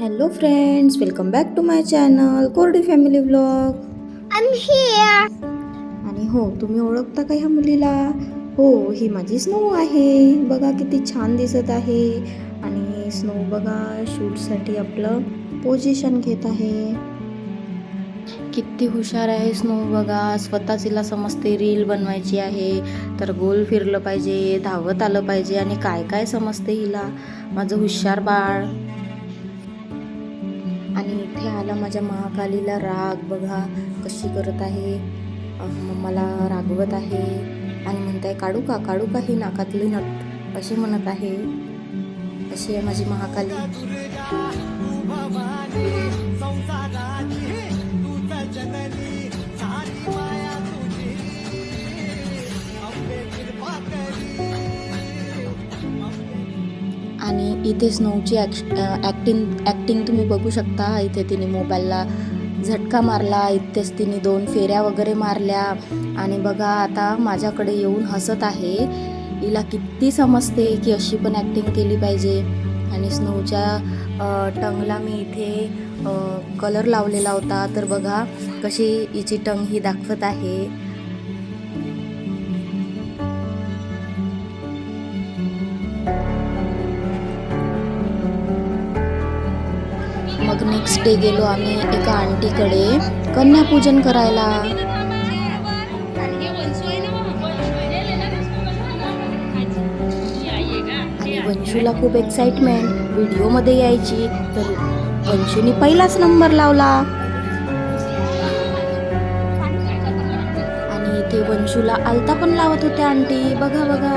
Hello friends welcome back to my channel Kordi family here. आणि हो तुम्ही ओळखता का ह्या मुलीला? हो ही माझी स्नो आहे. बघा किती छान दिसत आहे. आणि स्नो बघा शूटसाठी आपलं पोझिशन घेत आहे. किती हुशार आहे स्नो बघा. स्वतःच हिला समजते रील बनवायची आहे. तर गोल फिरलं पाहिजे धावत आलं पाहिजे. आणि काय काय समजते हिला? माझं हुशार बाळ. इथे आला माझ्या महाकालीला राग बघा कशी करत आहे. मला रागवत आहे. आणि म्हणताय काढू का काढू का ही नाकातली नट? असे म्हणत आहे. अशी आहे माझी महाकाली. आणि इथे स्नोची ॲक्टिंग ॲक्टिंग तुम्ही बघू शकता. इथे तिने मोबाईलला झटका मारला. इथेच तिने दोन फेऱ्या वगैरे मारल्या. आणि बघा आता माझ्याकडे येऊन हसत आहे. हिला किती समजते की अशी पण ॲक्टिंग केली पाहिजे. आणि स्नोच्या टंगला मी इथे कलर लावलेला होता. तर बघा कशी हिची टंग ही दाखवत आहे. नेक्स्ट डे गेलो आम्ही एका आंटीकडे. कन्यापूजन करायला. आणि वंशूला खूप एक्साइटमेंट व्हिडिओमध्ये यायची. तर वंशूने पहिलाच नंबर लावला. आणि इथे वंशूला आलता पण लावत होते आंटी. बघा बघा.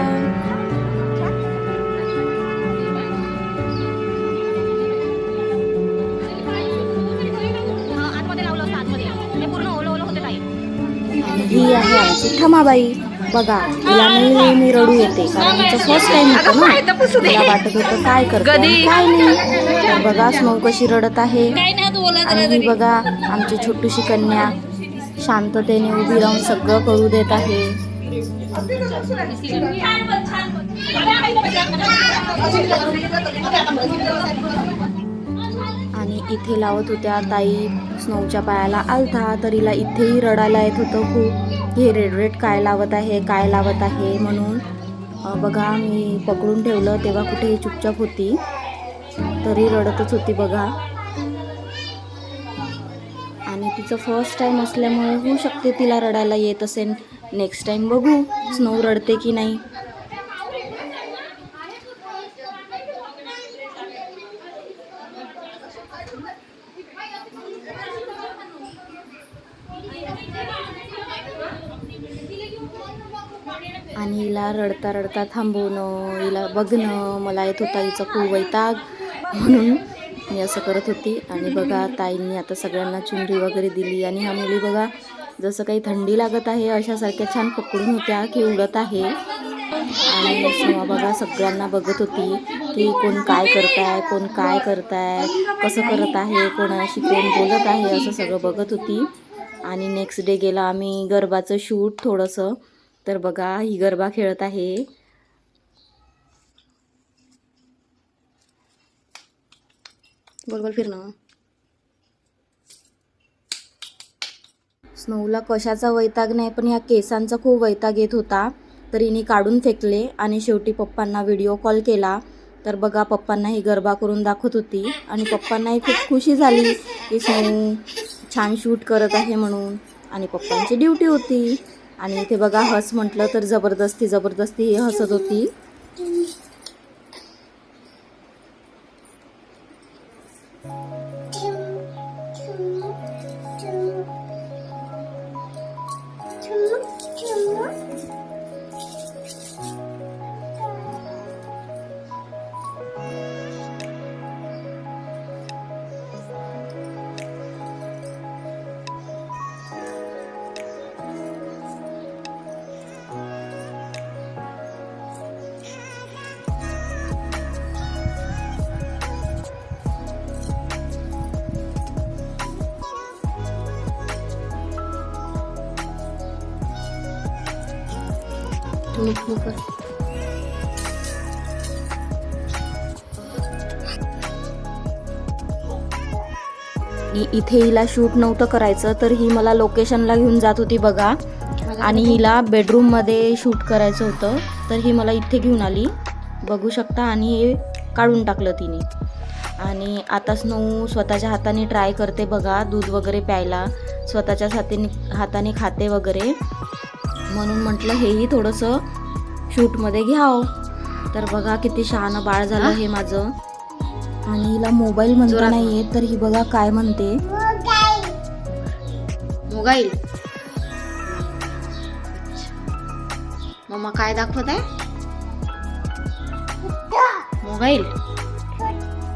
ही आहे आमची ठमाबाई बघा तिला नेहमी मी रडू येते कारण तिचं फर्स्ट टाइम होतं ना. तिला वाटत होतं काय करते आणि काय नाही. बघा स्नो कशी रडत आहे. आणि ही बघा आमची छोटीशी कन्या शांततेने उभी राहून सगळं करू देत आहे. आणि इथे लावत होत्या ताई स्नोच्या पायाला आलथा तरीला इथेही रडायला येत होतं खूप. हे रेड रेड काय लावत आहे काय लावत आहे म्हणून बघा मी पकडून ठेवलं तेव्हा कुठेही चुपचाप होती. तरी रडतच होती बघा. आणि तिचं फर्स्ट टाईम असल्यामुळे होऊ शकते तिला रडायला येत असेल. नेक्स्ट टाईम बघू स्नो रडते की नाही आणि हिला रडता रडता थांबवणं हिला बघणं मला येत होता हिचा खूप वैताग म्हणून मी असं करत होती. आणि बघा ताईंनी आता सगळ्यांना चुंडी वगैरे दिली. आणि ह्या मुली बघा जसं काही थंडी लागत आहे अशासारख्या छान पकडून होत्या की उडत आहे. आणि स्नेहा बघा सगळ्यांना बघत होती की कोण काय करताय कोण काय करताय कसं करत आहे कोणाशी कोण बोलत आहे असं सगळं बघत होती. आणि नेक्स्ट डे गेला आम्ही गरबाचं शूट थोडंसं. तर बघा ही गरबा खेळत आहे. गोल गोल फिरणं. स्नोला कशाचा वैताग नाही पण ह्या केसांचा खूप वैताग येत होता. तर हिने काढून फेकले आणि शेवटी पप्पांना व्हिडिओ कॉल केला. तर बघा पप्पांना ही गरबा करून दाखवत होती. आणि पप्पांनाही खूप खुशी झाली की स्नो छान शूट करत आहे म्हणून. आणि पप्पांची ड्युटी होती. आणि इथे बघा हस म्हटलं तर जबरदस्ती जबरदस्ती ही हसत होती. तुम्ही खूप इथे हिला शूट नव्हतं करायचं तर ही मला लोकेशनला घेऊन जात होती बघा. आणि हिला बेडरूममध्ये शूट करायचं होतं तर ही मला इथे घेऊन आली. बघू शकता आणि हे काढून टाकलं तिने. आणि आता स्नो स्वतःच्या हाताने ट्राय करते बघा दूध वगैरे प्यायला. स्वतःच्या हाताने हाताने खाते वगैरे. म्हणून म्हटलं हेही थोडंसं शूटमध्ये घ्यावं. तर बघा किती शहाणं बाळ झालं हे माझं. आणि हिला मोबाईल म्हणता नाही येत तर ही बघा काय म्हणते. मोबाईल. मम्मा काय दाखवत आहे मोबाईल.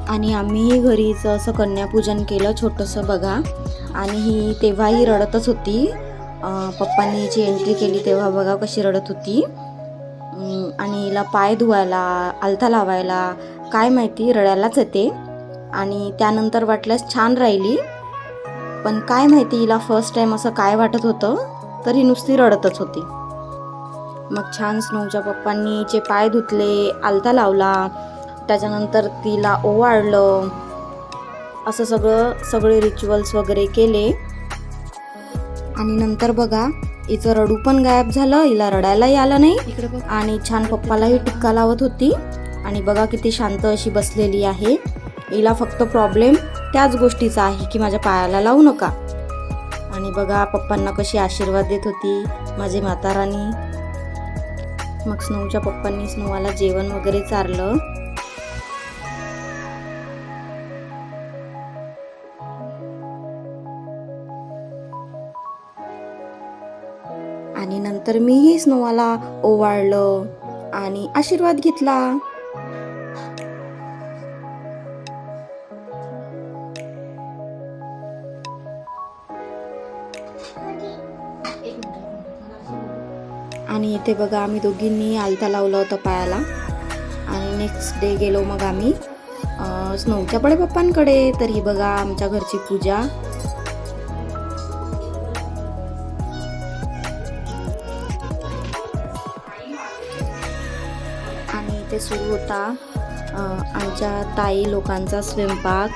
आणि आम्ही घरीच असं कन्यापूजन केलं छोटंसं बघा. आणि ही तेव्हाही रडतच होती. पप्पांनी जी एंट्री केली तेव्हा बघा कशी रडत होती. आणि हिला पाय धुवायला आलता लावायला काय माहिती रडायलाच येते. आणि त्यानंतर वाटल्यास छान राहिली. पण काय माहिती हिला फर्स्ट टाईम असं काय वाटत होतं तर ही नुसती रडतच होती. मग छान स्नोच्या पप्पांनी जे पाय धुतले आलता लावला त्याच्यानंतर तिला ओवाळलं असं सगळं सगळे रिच्युअल्स वगैरे केले. आणि नंतर बघा हिचं रडू पण गायब झालं हिला रडायलाही आलं नाही. आणि छान पप्पालाही टिक्का लावत होती. आणि बघा किती शांत अशी बसलेली आहे. हिला फक्त प्रॉब्लेम त्याच गोष्टीचा आहे की माझ्या पायाला लावू नका. आणि बघा पप्पांना कशी आशीर्वाद देत होती माझी म्हातारानी. मग स्नोच्या पप्पांनी स्नोवाला जेवण वगैरे चारलं. तर मीही स्नोवाला ओवाळलं आणि आशीर्वाद घेतला. आणि इथे बघा आम्ही दोघींनी आलता लावलं होतं पायाला. आणि नेक्स्ट डे गेलो मग आम्ही स्नोच्या बडे पप्पांकडे. तरी बघा आमच्या घरची पूजा. सुरू होता. आमच्या ताई लोकांचा स्वयंपाक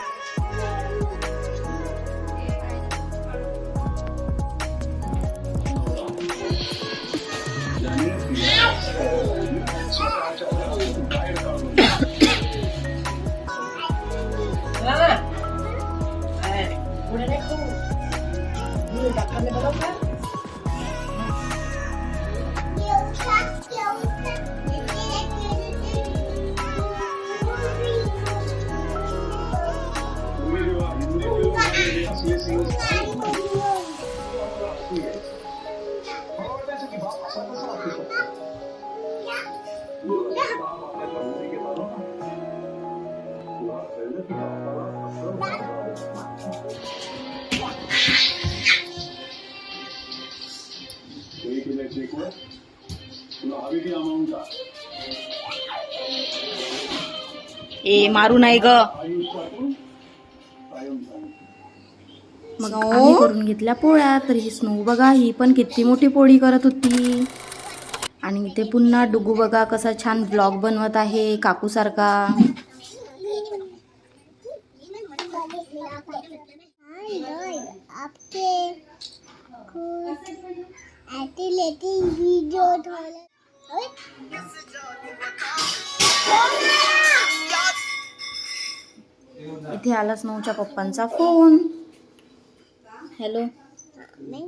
मारू नाही ग. मग आम्ही करून घेतल्या पोळ्या तर ही स्नो बघा ही पण किती मोठी पोळी करत होती. आणि इथे पुन्हा डुगू बघा कसा छान ब्लॉग बनवत आहे काकू इथे आला स्नोच्या पप्पांचा फोन. हॅलो नहीं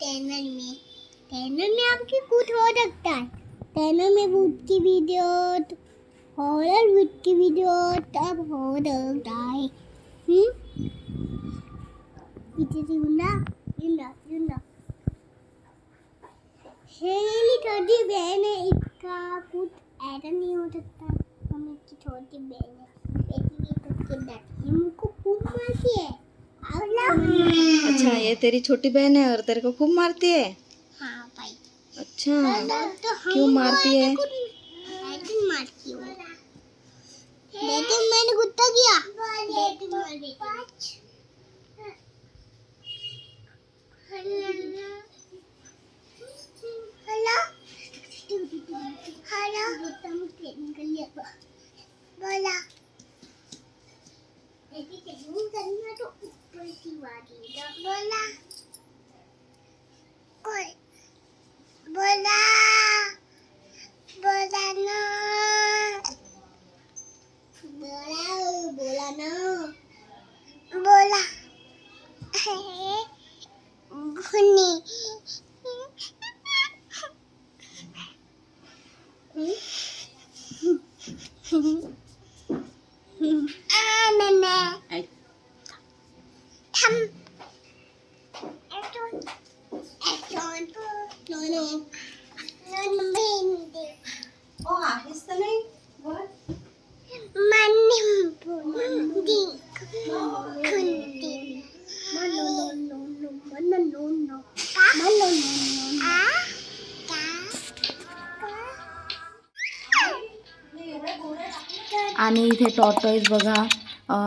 चैनल में चैनल में आपके कुछ हो सकता है चैनल में भूत की वीडियो हॉरर भूत की वीडियो तब हो सकता है हम्म युना युना मेरी छोटी बहन है इसका कुछ ऐसा नहीं हो सकता हम इसकी छोटी बहन है बेटी भी कुछ के मुझको खूब मारती है अच्छा ये तेरी छोटी बहन है और तेरे को खूब मारती है हाँ भाई अच्छा तो क्यों मारती है लेकिन मारती हूँ मैंने गुस्सा किया bola, kita mungkin nak bola. Bola. Jadi kita bukan tu peristiwa dia bola. Kau. Bola. bola. आणि इथे टॉर्टॉईज बघा.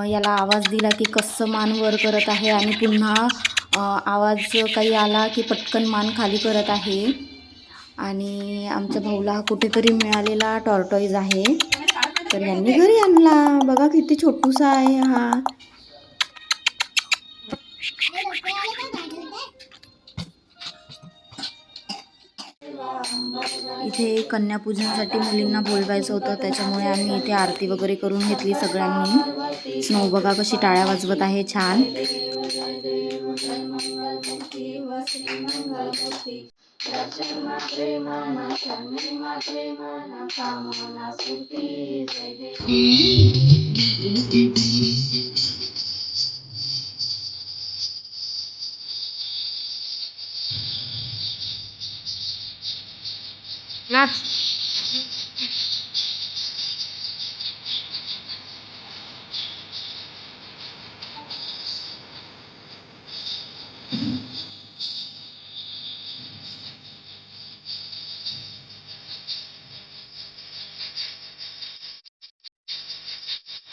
याला आवाज दिला की कसं मान वर करत आहे आणि पुन्हा आवाज काही आला की पटकन मान खाली करत आहे. आणि आमच्या भाऊला हा कुठेतरी मिळालेला टॉर्टॉईज आहे. तर यांनी घरी आणला. बघा किती छोटूसा आहे हा. इथे कन्यापूजनासाठी मुलींना बोलवायचं होतं त्याच्यामुळे आम्ही इथे आरती वगैरे करून घेतली सगळ्यांनी. स्नो बघा कशी टाळ्या वाजवत आहे छान.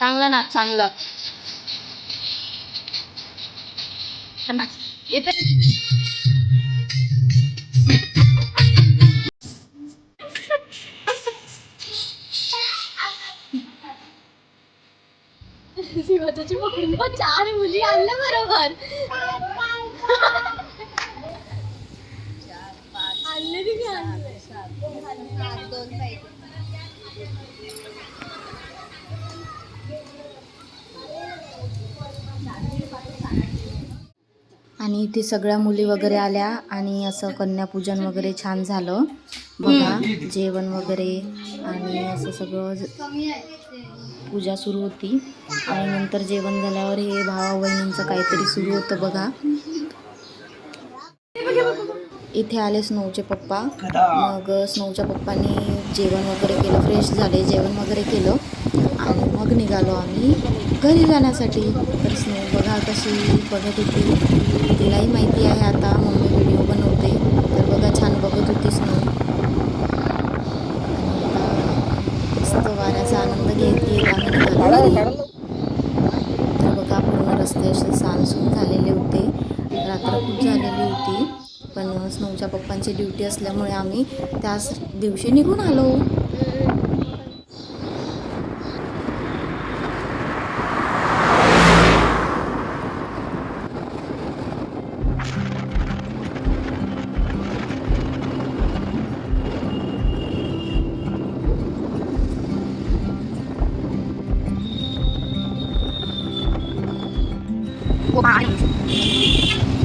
चांगलं ना चांगलं येते चार मुली आणल्या बरोबर. आणले की? आणि इथे सगळ्या मुली वगैरे आल्या आणि असं कन्यापूजन वगैरे छान झालं. बघा जेवण वगैरे आणि असं सगळं पूजा सुरू होती. आणि नंतर जेवण झाल्यावर हे भावा बहिणींचं काहीतरी सुरू होतं बघा. इथे आले स्नोचे पप्पा. मग स्नोच्या पप्पांनी जेवण वगैरे केलं. फ्रेश झाले जेवण वगैरे केलं. आणि मग निघालो आम्ही घरी जाण्यासाठी. तर स्नो बघा कशी बघत होती. तिलाही माहिती आहे आता मम्मी व्हिडिओ बनवते तर बघा छान बघत होती स्नो आणि आता मस्त वाऱ्याचा आनंद घेत येत आम्ही निघालो तर बघा पूर्ण रस्ते असे सानसून झालेले होते. रात्र खूप झालेली होती. पण स्नोच्या पप्पांची ड्युटी असल्यामुळे आम्ही त्याच दिवशी निघून आलो. आणि आम्ही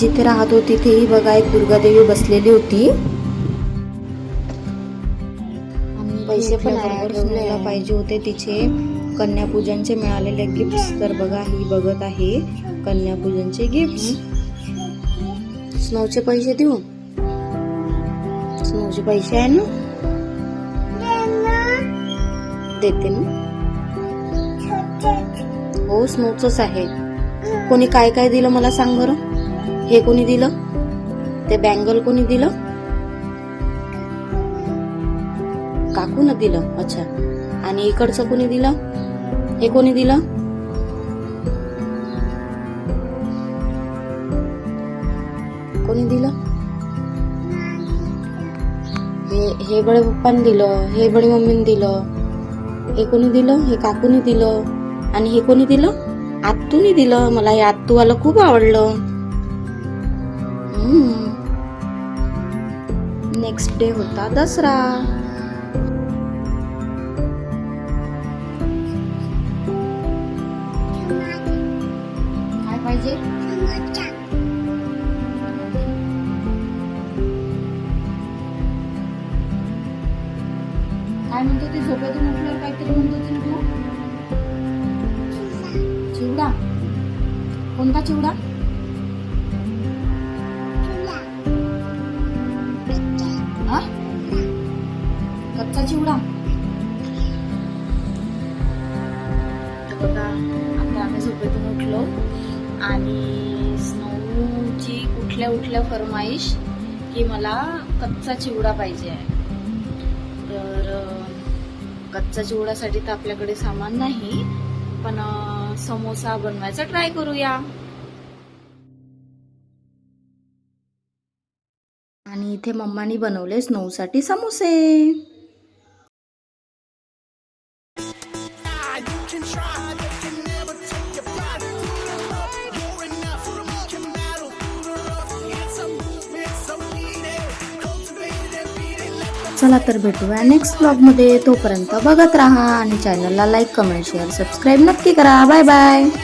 जिथे राहतो तिथेही बघा एक दुर्गादेवी बसलेली होती. पैसे पण ठेवलेला पाहिजे होते. तिचे कन्यापूजनचे मिळालेले गिफ्ट्स तर बघा ही बघत आहे. कन्यापूजनचे गिफ्ट्स स्नोचे पैसे देऊ स्नोचे पैसे आहे ना? देते ना हो स्नोचंच आहे. कोणी काय काय दिलं मला सांग बरं? हे कोणी दिलं? ते बँगल कोणी दिलं? काकून दिलं अच्छा. आणि इकडचं कोणी दिलं? हे कोणी दिलं? कोणी दिलं? हे हे पप्पाने दिलं हे बळे मम्मीने दिलं. हे कोणी दिलं? हे काकूने दिलं. आणि हे कोणी दिलं? आत्तूने दिलं. मला हे आत्तूवालं खूप आवडलं. नेक्स्ट डे होता दसरा. काय पाहिजे? काय म्हणतो ते? झोपेतून उठल्यावर काहीतरी म्हणतो ते तू चिवडा. कोणता चिवडा? कच्चा चिवडा बघा आता आम्ही झोपेतून उठलो आणि स्नोची उठल्या उठल्या फरमाईश की मला कच्चा चिवडा पाहिजे आहे. तर कच्चा चिवडासाठी तर आपल्याकडे सामान नाही पण समोसा बनवायचा ट्राय करूया. आणि इथे मम्मानी बनवले स्नोसाठी समोसे. चला तर भेटूया नेक्स्ट ब्लॉगमध्ये तोपर्यंत बघत राहा आणि चॅनलला लाईक कमेंट शेअर सबस्क्राईब नक्की करा. Bye bye